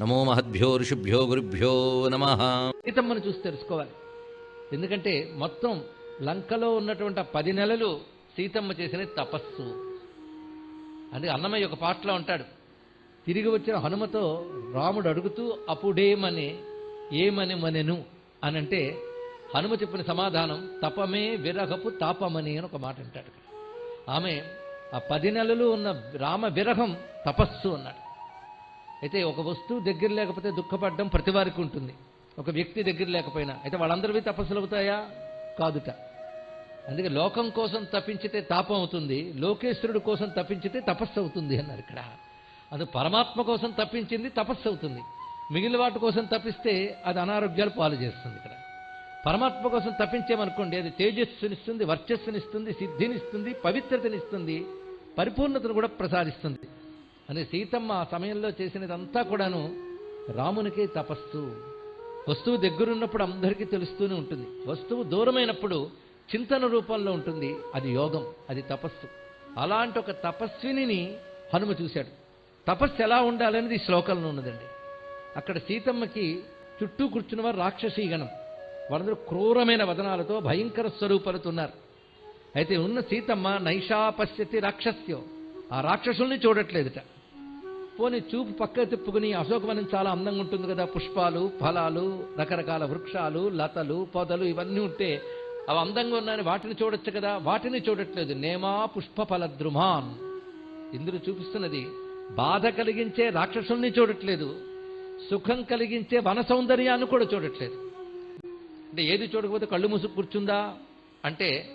నమో మహద్భ్యో ఋషిభ్యో గురుభ్యో నమ. ఇతమ్మను చూసి తెలుసుకోవాలి. ఎందుకంటే మొత్తం లంకలో ఉన్నటువంటి పది నెలలు సీతమ్మ చేసిన తపస్సు. అందుకే అన్నమయ్య ఒక పాటలో ఉంటాడు. తిరిగి వచ్చిన హనుమతో రాముడు అడుగుతూ అప్పుడేమని ఏమని మనెను? అని అంటే హనుమ చెప్పిన సమాధానం తపమే విరహపు తాపమని అని ఒక మాట అంటాడు ఆమె ఆ పది నెలలు ఉన్న రామ విరహం తపస్సు అన్నాడు. అయితే ఒక వస్తువు దగ్గర లేకపోతే దుఃఖపడడం ప్రతి వారికి ఉంటుంది. ఒక వ్యక్తి దగ్గర లేకపోయినా. అయితే వాళ్ళందరివి తపస్సులు అవుతాయా కాదుట. అందుకే లోకం కోసం తప్పించితే తాపం అవుతుంది లోకేశ్వరుడు కోసం తప్పించితే తపస్సు అవుతుంది అన్నారు ఇక్కడ. అది పరమాత్మ కోసం తప్పించింది తపస్సు అవుతుంది. మిగిలిన వాటి కోసం తప్పిస్తే అది అనారోగ్యాలు పాలు చేస్తుంది ఇక్కడ. పరమాత్మ కోసం తప్పించేమనుకోండి అది తేజస్సునిస్తుంది వర్చస్సునిస్తుంది సిద్ధినిస్తుంది పవిత్రతనిస్తుంది పరిపూర్ణతను కూడా ప్రసాదిస్తుంది. అని సీతమ్మ ఆ సమయంలో చేసినదంతా కూడాను రామునికే తపస్సు. వస్తువు దగ్గరున్నప్పుడు అందరికీ తెలుస్తూనే ఉంటుంది. వస్తువు దూరమైనప్పుడు చింతన రూపంలో ఉంటుంది. అది యోగం అది తపస్సు. అలాంటి ఒక తపస్విని హనుమ చూశాడు. తపస్సు ఎలా ఉండాలనేది ఈ శ్లోకంలో ఉన్నదండి. అక్కడ సీతమ్మకి చుట్టూ కూర్చున్న వారు గణం వాళ్ళందరూ క్రూరమైన వదనాలతో భయంకర స్వరూపాలతో ఉన్నారు. అయితే ఉన్న సీతమ్మ నైషాపశ్యతి రాక్షస్యం. ఆ రాక్షసుల్ని చూడట్లేదుట. పోనీ చూపు పక్క తిప్పుకుని అశోకవనం చాలా అందంగా ఉంటుంది కదా. పుష్పాలు ఫలాలు రకరకాల వృక్షాలు లతలు పొదలు ఇవన్నీ ఉంటే అవి అందంగా ఉన్నాయని వాటిని చూడొచ్చు కదా. వాటిని చూడట్లేదు. నేమా పుష్ప ఫలద్రుమాన్ ఇందులో చూపిస్తున్నది బాధ కలిగించే రాక్షసుల్ని చూడట్లేదు. సుఖం కలిగించే వన సౌందర్యాన్ని కూడా చూడట్లేదు. అంటే ఏది చూడకపోతే కళ్ళు మూసుకు కూర్చుందా? అంటే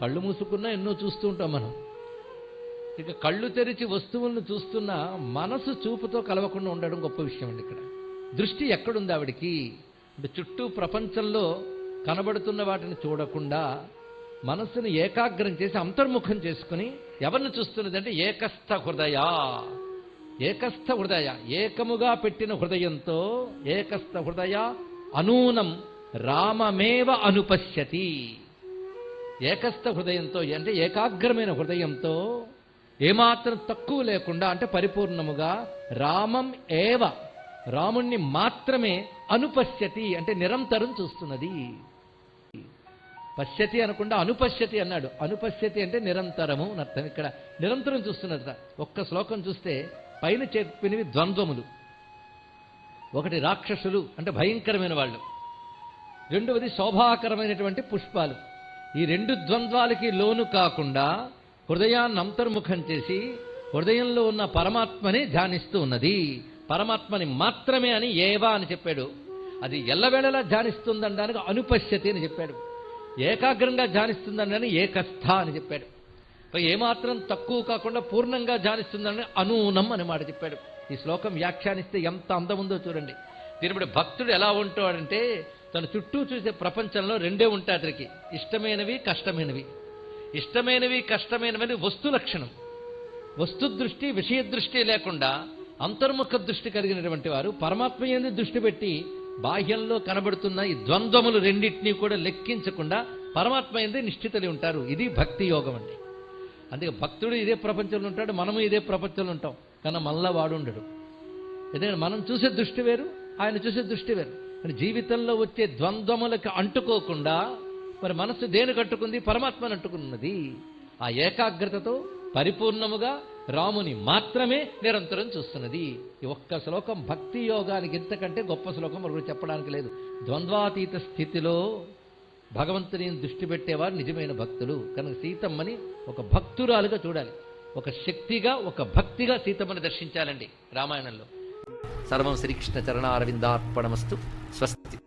కళ్ళు మూసుకున్నా ఎన్నో చూస్తూ ఉంటాం మనం. ఇక కళ్ళు తెరిచి వస్తువులను చూస్తున్న మనసు చూపుతో కలవకుండా ఉండడం గొప్ప విషయం అండి ఇక్కడ. దృష్టి ఎక్కడుంది ఆవిడికి? అంటే చుట్టూ ప్రపంచంలో కనబడుతున్న వాటిని చూడకుండా మనస్సును ఏకాగ్రం చేసి అంతర్ముఖం చేసుకుని ఎవరిని చూస్తున్నదంటే ఏకస్థ హృదయ. ఏకస్థ హృదయ. ఏకముగా పెట్టిన హృదయంతో ఏకస్థ హృదయ అనూనం రామమేవ అనుపశ్యతి. ఏకస్థ హృదయంతో అంటే ఏకాగ్రమైన హృదయంతో ఏమాత్రం తక్కువ లేకుండా అంటే పరిపూర్ణముగా రామం ఏవ రాముణ్ణి మాత్రమే అనుపశ్యతి అంటే నిరంతరం చూస్తున్నది. పశ్యతి అనకుండా అనుపశ్యతి అన్నాడు. అనుపశ్యతి అంటే నిరంతరము అని అర్థం. ఇక్కడ నిరంతరం చూస్తున్నదట ఒక్క శ్లోకం చూస్తే పైన చెప్పినవి ద్వంద్వములు. ఒకటి రాక్షసులు అంటే భయంకరమైన వాళ్ళు. రెండవది శోభాకరమైనటువంటి పుష్పాలు. ఈ రెండు ద్వంద్వాలకి లోను కాకుండా హృదయాన్ని అంతర్ముఖం చేసి హృదయంలో ఉన్న పరమాత్మని ధ్యానిస్తూ ఉన్నది. పరమాత్మని మాత్రమే అని ఏవా అని చెప్పాడు. అది ఎల్లవేళలా ధ్యానిస్తుందనడానికి అనుపశ్యతి అని చెప్పాడు. ఏకాగ్రంగా ధ్యానిస్తుందని ఏకస్థ అని చెప్పాడు. ఏమాత్రం తక్కువ కాకుండా పూర్ణంగా ధ్యానిస్తుందని అనూనం అని మాట చెప్పాడు. ఈ శ్లోకం వ్యాఖ్యానిస్తే ఎంత అందం ఉందో చూడండి. దీనిపడి భక్తుడు ఎలా ఉంటాడంటే తన చుట్టూ చూసే ప్రపంచంలో రెండే ఉంటాయి అతనికి. ఇష్టమైనవి కష్టమైనవి. ఇష్టమైనవి కష్టమైనవి వస్తు లక్షణం. వస్తు దృష్టి విషయ దృష్టి లేకుండా అంతర్ముఖ దృష్టి కలిగినటువంటి వారు పరమాత్మ ఎందు దృష్టి పెట్టి బాహ్యంలో కనబడుతున్న ఈ ద్వంద్వములు రెండింటినీ కూడా లెక్కించకుండా పరమాత్మ ఎందే నిశ్చితలి ఉంటారు. ఇది భక్తి యోగం అండి. అందుకే భక్తుడు ఇదే ప్రపంచంలో ఉంటాడు మనము ఇదే ప్రపంచంలో ఉంటాం. కానీ మనలా వాడు ఉండడు. ఎందుకంటే మనం చూసే దృష్టి వేరు ఆయన చూసే దృష్టి వేరు. జీవితంలో వచ్చే ద్వంద్వములకు అంటుకోకుండా మరి మనస్సు దేని కట్టుకుంది? పరమాత్మను అంటుకున్నది. ఆ ఏకాగ్రతతో పరిపూర్ణముగా రాముని మాత్రమే నిరంతరం చూస్తున్నది. ఈ ఒక్క శ్లోకం భక్తి యోగానికి ఇంతకంటే గొప్ప శ్లోకం మరొకరు చెప్పడానికి లేదు. ద్వంద్వాతీత స్థితిలో భగవంతుని దృష్టి పెట్టేవారు నిజమైన భక్తులు. కనుక సీతమ్మని ఒక భక్తురాలుగా చూడాలి. ఒక శక్తిగా ఒక భక్తిగా సీతమ్మని దర్శించాలండి రామాయణంలో. సర్వం శ్రీకృష్ణ చరణారవిందార్పణమస్తు స్వస్తి.